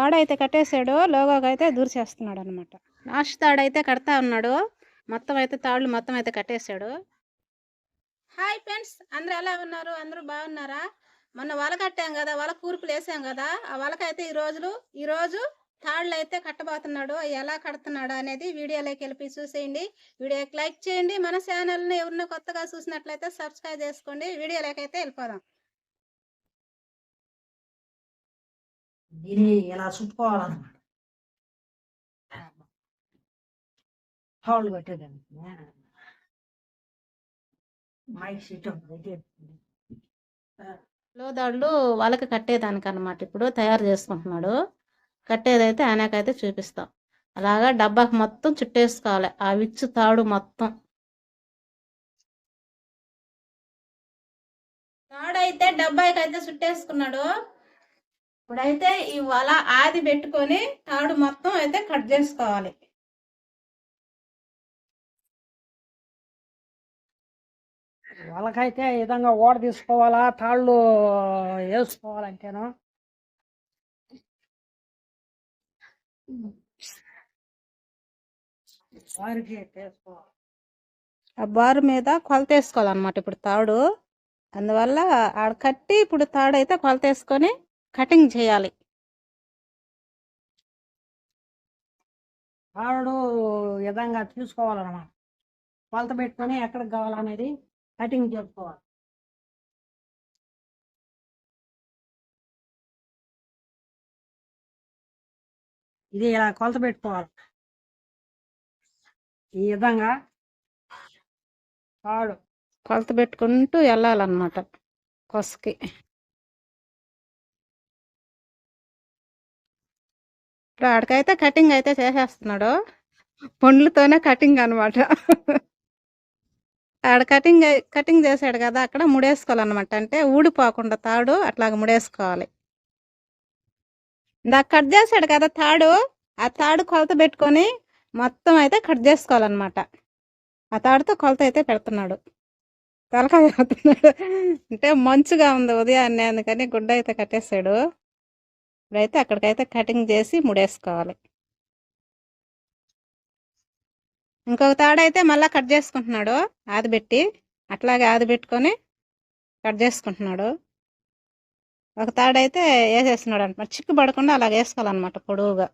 తాడైతే కట్టేశాడు లోగోకి అయితే దూర్చేస్తున్నాడు అనమాట లాస్ట్ తాడైతే కడతా ఉన్నాడు మొత్తం అయితే తాళ్ళు మొత్తం అయితే కట్టేశాడు. హాయ్ ఫ్రెండ్స్ అందరూ ఎలా ఉన్నారు? అందరూ బాగున్నారా? మొన్న వల కట్టాం కదా వల కూర్పులు వేసాం కదా ఆ వలకైతే ఈ రోజులు ఈరోజు తాళ్ళు అయితే కట్టబోతున్నాడు. ఎలా కడుతున్నాడు అనేది వీడియోలోకి వెళ్ళి చూసేయండి. వీడియోకి లైక్ చేయండి. మన ఛానల్ని ఎవరిన కొత్తగా చూసినట్లయితే సబ్స్క్రైబ్ చేసుకోండి. వీడియోలోకి అయితే వెళ్ళిపోదాం. దీన్ని ఇలా చుట్టుకోవాలన్నమాట. కట్టేదానికి మైక్ సెట్ ఉంటుంది లోదాళ్ళు వాళ్ళకి కట్టేదానికి అనమాట ఇప్పుడు తయారు చేసుకుంటున్నాడు. కట్టేదైతే ఆయనకైతే చూపిస్తాం. అలాగా డబ్బాకి మొత్తం చుట్టేసుకోవాలి. ఆ విచ్చు తాడు మొత్తం. తాడైతే డబ్బాకి అయితే చుట్టేసుకున్నాడు. ఇప్పుడైతే ఈ వల ఆది పెట్టుకొని తాడు మొత్తం అయితే కట్ చేసుకోవాలి. వాళ్ళకైతే ఈ విధంగా ఓడ తీసుకోవాలా తాళ్ళు వేసుకోవాలంటేను. ఆ బారు మీద కొలత వేసుకోవాలన్నమాట ఇప్పుడు తాడు. అందువల్ల ఆడ కట్టి ఇప్పుడు తాడు అయితే కొలత వేసుకొని కటింగ్ చేయాలి. తాడు విధంగా చూసుకోవాలన్నమాట. కొలత పెట్టుకొని ఎక్కడికి కావాలనేది కటింగ్ చేసుకోవాలి. ఇది ఇలా కొలత పెట్టుకోవాలి. ఈ విధంగా ఆడు కొలత పెట్టుకుంటూ వెళ్ళాలన్నమాట కొసకి. ఇప్పుడు ఆడికైతే కటింగ్ అయితే చేసేస్తున్నాడు. పండ్లతోనే కటింగ్ అనమాట ఆడ కటింగ్ కటింగ్ చేశాడు కదా అక్కడ ముడేసుకోవాలన్నమాట. అంటే ఊడిపోకుండా తాడు అట్లాగ ముడేసుకోవాలి. ఇందాక కట్ చేశాడు కదా తాడు ఆ తాడు కొలత పెట్టుకొని మొత్తం అయితే కట్ చేసుకోవాలన్నమాట. ఆ తాడుతో కొలత అయితే పెడుతున్నాడు. తలకాయ అంటే మంచుగా ఉంది ఉదయాన్నే అందుకని గుడ్డ అయితే కట్టేశాడు ఇప్పుడైతే అక్కడికైతే కటింగ్ చేసి ముడేసుకోవాలి. ఇంకొక తాడైతే మళ్ళీ కట్ చేసుకుంటున్నాడు ఆదిబెట్టి. అట్లాగే ఆది పెట్టుకొని కట్ చేసుకుంటున్నాడు. ఒక తాడైతే వేసేస్తున్నాడు అనమాట చిక్కు పడకుండా అలాగ వేసుకోవాలన్నమాట పొడవుగా.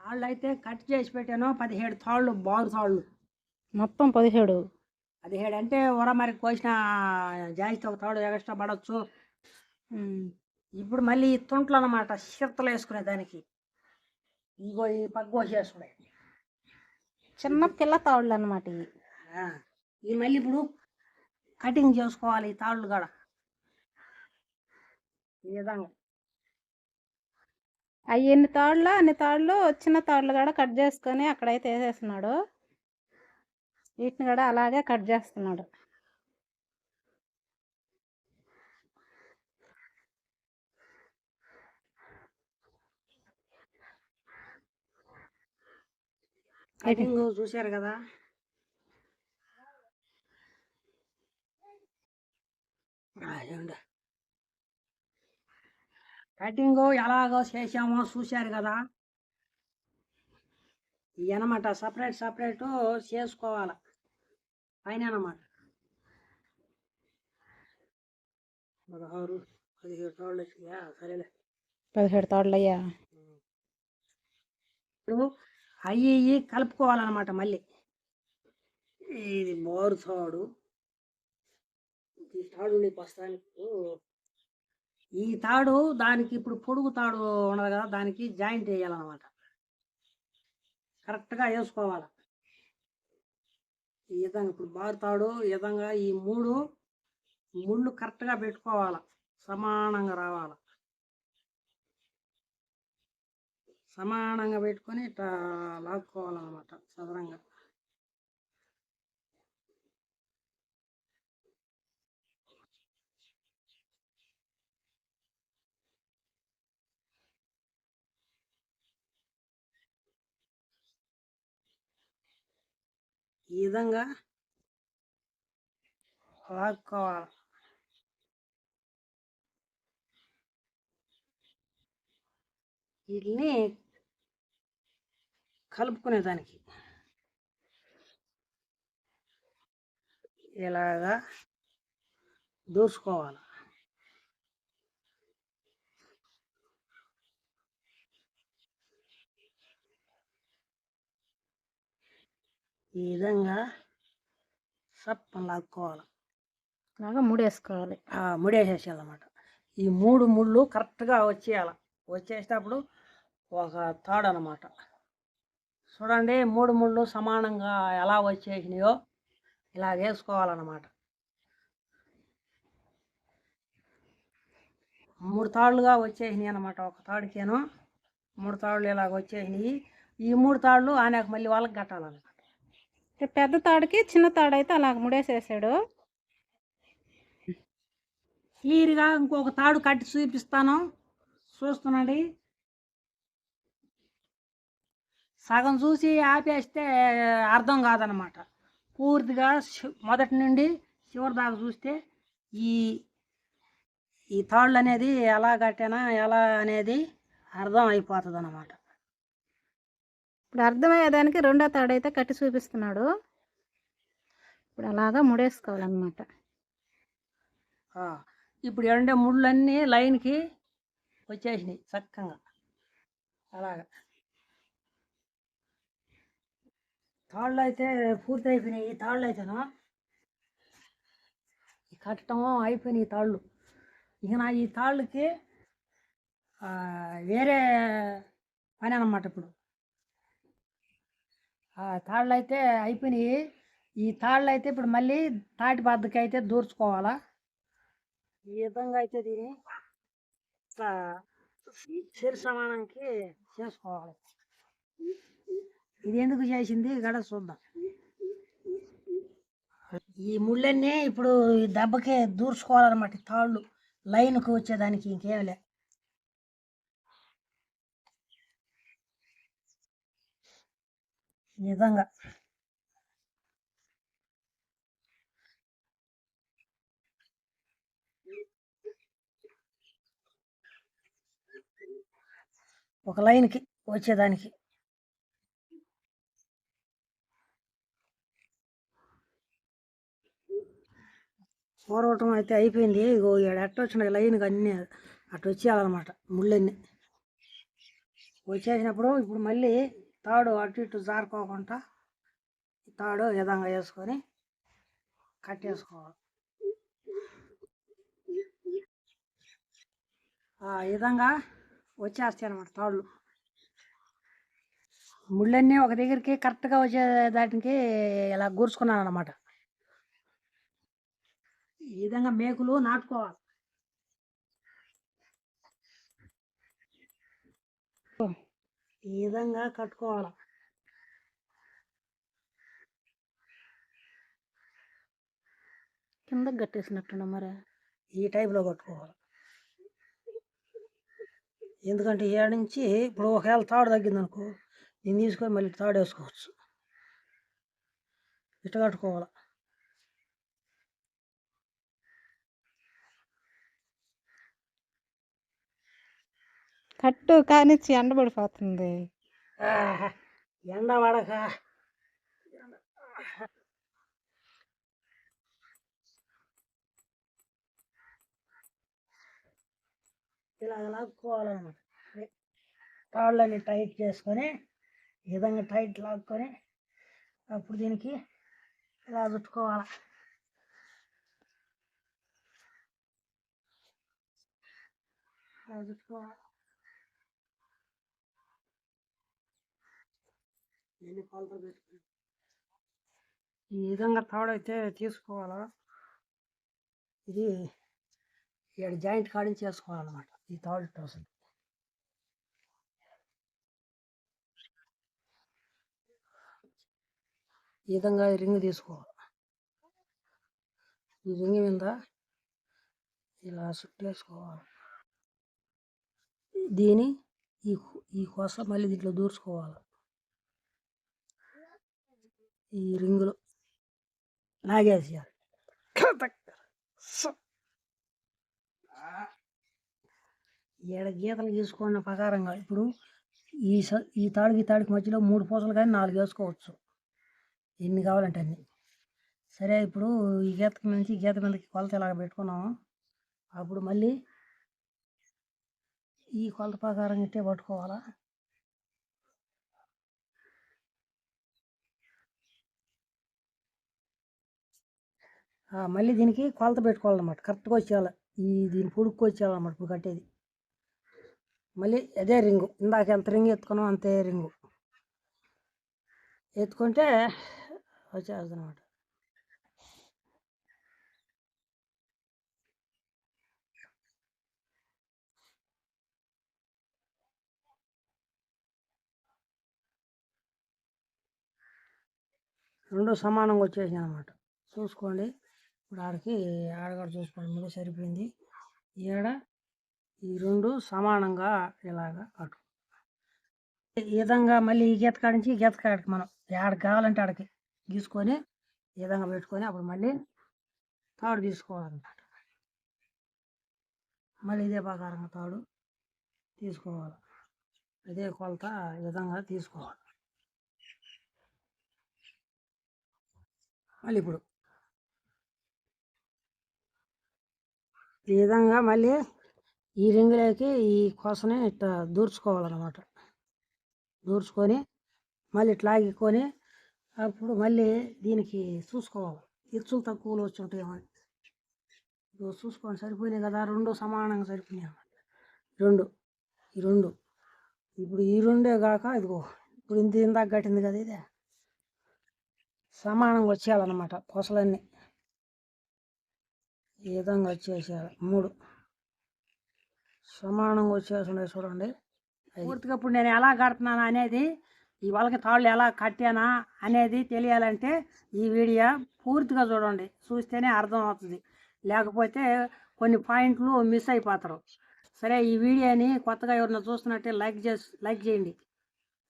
తాళ్ళు అయితే కట్ చేసి పెట్టాను పదిహేడు తాళ్ళు బారు తాళ్ళు. మొత్తం పదిహేడు. పదిహేడు అంటే ఉర మరి కోసిన జాయిస్తో ఒక తాడు ఎక్స్ట్రా పడవచ్చు. ఇప్పుడు మళ్ళీ ఈ తుంట్లు అనమాట చిరతలు వేసుకునే దానికి. ఇగో ఈ పగ్గు వేసుకునే చిన్న పిల్ల తాళ్ళు అనమాట ఇవి ఈ మళ్ళీ ఇప్పుడు కటింగ్ చేసుకోవాలి ఈ తాళ్ళు కాడ. ఈ విధంగా. అవి ఎన్ని తాళ్ళు అన్ని తాళ్ళు చిన్న తాళ్ళు కూడా కట్ చేసుకొని అక్కడైతే వేసేస్తున్నాడు. వీటిని కూడా అలాగే కట్ చేస్తున్నాడు. కటింగ్ చూశారు కదా? కటింగ్ ఎలాగో చేసామో చూశారు కదా? ఇవి అనమాట సపరేట్ సపరేట్ చేసుకోవాలి. పైన అనమాట పదహారు పదిహేడు వచ్చినాయా సరేలే. పదిహేడు తాళ్ళు అయ్యా ఇప్పుడు అయ్యి ఇయ్యి కలుపుకోవాలన్నమాట మళ్ళీ. ఇది బోరు తాడు ఈ తాడు నీకు వస్తానికి ఈ తాడు దానికి ఇప్పుడు పొడుగు తాడు ఉన్నది కదా దానికి జాయింట్ వేయాలన్నమాట కరెక్ట్గా వేసుకోవాలి? ఈ విధంగా ఇప్పుడు బారుతాడు ఈ విధంగా ఈ మూడు ముళ్ళు కరెక్ట్గా పెట్టుకోవాలి సమానంగా రావాలి. సమానంగా పెట్టుకొని ఇట్లా లాక్కోవాలన్నమాట సదరంగా ఈ విధంగా లాక్కోవాలి వీటిని కలుపుకునేదానికి ఇలాగా దూసుకోవాలి. ఈ విధంగా సప్పని లాక్కోవాలి బాగా ముడేసుకోవాలి. ముడేసేసేయాలన్నమాట. ఈ మూడు ముళ్ళు కరెక్ట్గా వచ్చేయాలి. వచ్చేసేటప్పుడు ఒక తాడు అనమాట చూడండి మూడు ముళ్ళు సమానంగా ఎలా వచ్చేసినాయో ఇలా వేసుకోవాలన్నమాట. మూడు తాళ్ళుగా వచ్చేసినాయి అనమాట ఒక తాడుకేను మూడు తాళ్ళు ఇలాగ వచ్చేసినాయి. ఈ మూడు తాళ్ళు ఆయనకు మళ్ళీ వాళ్ళకి కట్టాలన్నమాట ఈ పెద్ద తాడుకి చిన్న తాడు అయితే అలాగ ముడేసేసాడు. క్లియర్గా ఇంకొక తాడు కట్టి చూపిస్తాను. చూస్తున్నాండి. సగం చూసి ఆపేస్తే అర్థం కాదనమాట. పూర్తిగా మొదటి నుండి చివరి దాకా చూస్తే ఈ ఈ తాళ్ళు అనేది ఎలా కట్టినా ఎలా అనేది అర్థం అయిపోతుంది అన్నమాట ఇప్పుడు అర్థమయ్యేదానికి రెండో తాడైతే కట్టి చూపిస్తున్నాడు. ఇప్పుడు అలాగా ముడేసుకోవాలన్నమాట. ఇప్పుడు ఎండే ముళ్ళన్నీ లైన్కి వచ్చేసినాయి చక్కగా. అలాగా. తాళ్ళు అయితే పూర్తి అయిపోయినాయి ఈ తాళ్ళు అయితేనా ఈ కట్టడం అయిపోయినాయి ఈ తాళ్ళు. ఇక నా ఈ తాళ్ళకి వేరే పని అనమాట ఇప్పుడు. తాళ్ళు అయితే అయిపోయినాయి. ఈ తాళ్ళు అయితే ఇప్పుడు మళ్ళీ తాటి బద్దకి అయితే దూర్చుకోవాలా? ఈ విధంగా అయితే దీన్ని ఇట్లా శరి సమానానికి చేసుకోవాలి. ఇది ఎందుకు చేసింది? గడ చూద్దాం. ఈ ముళ్ళన్నీ ఇప్పుడు ఈ దెబ్బకి దూర్చుకోవాలన్నమాట తాళ్ళు. లైన్కి వచ్చేదానికి ఇంకేమిలే నిజంగా. ఒక లైన్కి వచ్చేదానికి. పోరవటం అయితే అయిపోయింది. ఇగో ఇక్కడ ఎట్ట వచ్చిన లైన్కి అన్నీ అటు వచ్చేయాలన్నమాట ముళ్ళన్నీ. వచ్చేసినప్పుడు ఇప్పుడు మళ్ళీ తాడు అటు ఇటు జారుకోకుండా తాడు విధంగా వేసుకొని కట్టేసుకోవాలి. ఆ విధంగా వచ్చేస్తాయి అనమాట తాళ్ళు. ముళ్ళన్నీ ఒక దగ్గరికి కరెక్ట్గా వచ్చే దానికి ఇలా గూర్చుకున్నాను అనమాట ఈ విధంగా మేకులు నాటుకోవాలి. ఈ విధంగా కట్టుకోవాలి. కిందకి కట్టేసినట్టున్నా మరి. ఈ టైప్లో కట్టుకోవాలి. ఎందుకంటే ఏడు నుంచి ఇప్పుడు ఒకవేళ తాడు తగ్గిందనుకో దీన్ని తీసుకొని మళ్ళీ తాడు వేసుకోవచ్చు. ఇట్ట కట్టుకోవాలి. కట్టు కానిచ్చి ఎండబడిపోతుంది ఎండ పడక. ఇలా లాక్కోవాలన్నమాట. తాళ్ళని టైట్ చేసుకొని ఈ విధంగా టైట్ లాక్కొని అప్పుడు దీనికి ఇలా చుట్టుకోవాలి ఇలా చుట్టుకోవాలి ఎన్ని కొలతలు పెట్టుకుని ఈ విధంగా తాడైతే తీసుకోవాలా? ఇది ఇక్కడ జాయింట్ కాడింగ్ చేసుకోవాలన్నమాట ఈ తాడు అసలు ఈ విధంగా రింగ్ తీసుకోవాలి. ఈ రింగ్ మీద ఇలా చుట్టేసుకోవాలి దీని ఈ ఈ కోసం మళ్ళీ దీంట్లో దూర్చుకోవాలి. ఈ రింగులో లాగేసేయాలి. ఏడ గీతలు గీసుకున్న ప్రకారంగా ఇప్పుడు ఈ స- ఈ తాడుకి ఈ తాడికి మధ్యలో మూడు పూసలు కానీ నాలుగు వేసుకోవచ్చు. ఎన్ని కావాలంటే అన్ని. సరే ఇప్పుడు ఈ గీతకి నుంచి గీత మీదకి కొలత ఇలాగ పెట్టుకున్నాము. అప్పుడు మళ్ళీ ఈ కొలత ప్రకారం ఇట్టే పట్టుకోవాలా? మళ్ళీ దీనికి కొలత పెట్టుకోవాలన్నమాట. కరెక్ట్గా వచ్చేయాలి. ఈ దీని పొడుక్కు వచ్చేయాలన్నమాట ఇప్పుడు కట్టేది. మళ్ళీ అదే రింగు. ఇందాక ఎంత రింగ్ ఎత్తుకున్నాం అంతే రింగు. ఎత్తుకుంటే వచ్చేస్తుంది అనమాట రెండు సమానంగా వచ్చేసినాయి అనమాట చూసుకోండి. ఇప్పుడు ఆడికి ఆడగాడు చూసుకోవడం మీద సరిపోయింది. ఈడ ఈ రెండు సమానంగా ఇలాగా కట్టు ఈ విధంగా మళ్ళీ ఈ గీత కాడించి నుంచి ఈ గీత కాడికి మనం ఆడ కావాలంటే ఆడికి గీసుకొని ఈ విధంగా పెట్టుకొని అప్పుడు మళ్ళీ తాడు తీసుకోవాలన్నమాట. మళ్ళీ ఇదే ప్రకారంగా తాడు తీసుకోవాలి. ఇదే కొలత ఈ విధంగా తీసుకోవాలి. మళ్ళీ ఇప్పుడు ఈ విధంగా మళ్ళీ ఈ రింగులోకి ఈ కోసని ఇట్లా దూర్చుకోవాలన్నమాట. దూర్చుకొని మళ్ళీ ఇట్లా ఆగికొని అప్పుడు మళ్ళీ దీనికి చూసుకోవాలి. ఇచ్చులు తక్కువలో వచ్చి ఉంటాయేమో అని. చూసుకోండి సరిపోయినాయి కదా. రెండు సమానంగా సరిపోయినాయి అన్నమాట. రెండు. ఈ రెండు. ఇప్పుడు ఈ రెండే కాక ఇదిగో ఇప్పుడు ఇంత ఇందాక కట్టింది కదా ఇదే. సమానంగా వచ్చేయాలన్నమాట కొసలన్నీ. ఈ విధంగా వచ్చేసేయాలి మూడు. సమానంగా వచ్చేసి చూడండి. పూర్తిగా ఇప్పుడు నేను ఎలా కడుతున్నాను అనేది ఈ వాళ్ళకి తాళ్ళు ఎలా కట్టానా అనేది తెలియాలంటే ఈ వీడియో పూర్తిగా చూడండి. చూస్తేనే అర్థం అవుతుంది. లేకపోతే కొన్ని పాయింట్లు మిస్ అయిపోతారు. సరే ఈ వీడియోని కొత్తగా ఎవరైనా చూస్తున్నట్టే లైక్ చేసి లైక్ చేయండి.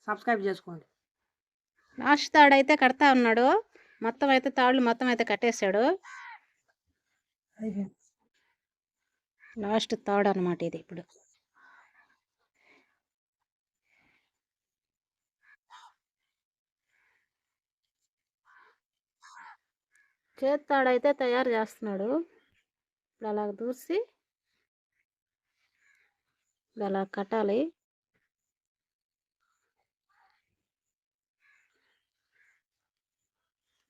సబ్స్క్రైబ్ చేసుకోండి. లాస్ట్ తాడు అయితే కడతా ఉన్నాడు. మొత్తం అయితే తాళ్ళు మొత్తం అయితే కట్టేశాడు. లాస్ట్ తాడు అనమాట ఇది ఇప్పుడు. చేత్తాడైతే తయారు చేస్తున్నాడు. ఇప్పుడు అలా దూసి ఇప్పుడు అలా కట్టాలి.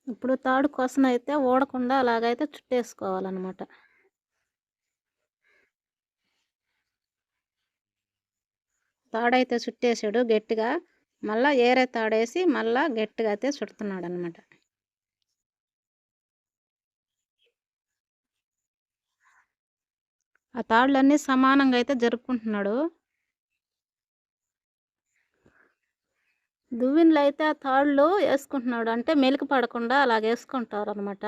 ఇప్పుడు తాడు కోసం అయితే ఓడకుండా అలాగైతే చుట్టేసుకోవాలన్నమాట. తాడైతే చుట్టేసాడు గట్టిగా మళ్ళీ ఏరే తాడేసి మళ్ళా గట్టిగా అయితే చుడుతున్నాడు అనమాట ఆ తాళ్ళన్నీ సమానంగా అయితే జరుపుకుంటున్నాడు. దువ్వినలు అయితే ఆ తాళ్ళు వేసుకుంటున్నాడు అంటే మెలిక పడకుండా అలాగ వేసుకుంటారు అనమాట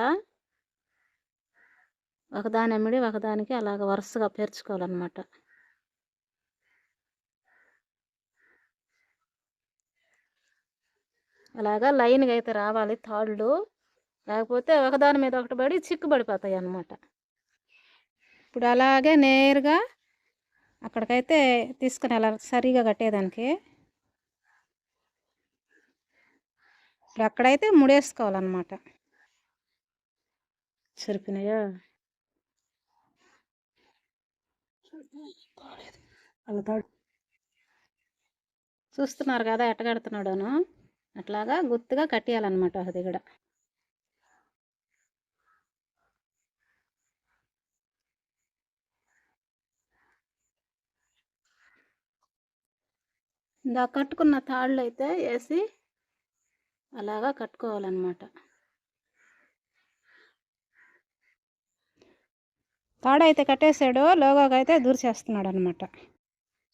ఒకదాని అమ్మిడి ఒకదానికి అలాగ వరుసగా పేర్చుకోవాలన్నమాట. అలాగా లైన్గా అయితే రావాలి తాళ్ళు లేకపోతే ఒకదాని మీద ఒకటి పడి చిక్కు పడిపోతాయి అన్నమాట ఇప్పుడు అలాగే నేరుగా అక్కడికైతే తీసుకుని వెళ్ళాలి. సరిగా కట్టేదానికి. ఇప్పుడు అక్కడైతే ముడేసుకోవాలన్నమాట. సరిపోయినాయా? చూస్తున్నారు కదా ఎట్ట కడుతున్నాడోను. అట్లాగా గుర్తుగా కట్టేయాలన్నమాట అది కూడా ఇందా కట్టుకున్న తాళ్ళు అయితే వేసి అలాగా కట్టుకోవాలన్నమాట. తాడు అయితే కట్టేశాడు లోగోగా అయితే దూర్చేస్తున్నాడు అనమాట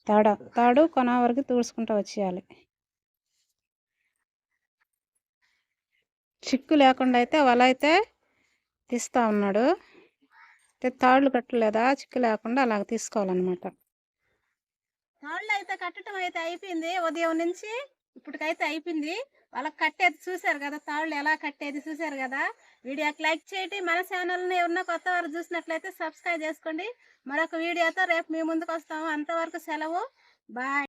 తాడ తాడు కొన వరకు తూడుచుకుంటూ వచ్చేయాలి. చిక్కు లేకుండా అయితే వల అయితే తీస్తా ఉన్నాడు. అయితే తాళ్ళు కట్టలేదా చిక్కు లేకుండా అలాగ తీసుకోవాలన్నమాట. తాళ్ళు అయితే కట్టడం అయితే అయిపోయింది. ఉదయం నుంచి ఇప్పటికైతే అయిపోయింది. వాళ్ళకి కట్టేది చూశారు కదా తాళ్ళు ఎలా కట్టేది చూశారు కదా. వీడియోకి లైక్ చేయండి. మన ఛానల్ని ఎవరన్నా కొత్త వారు చూసినట్లయితే సబ్స్క్రైబ్ చేసుకోండి. మరొక వీడియోతో రేపు మీ ముందుకు వస్తాము. అంతవరకు సెలవు. బాయ్.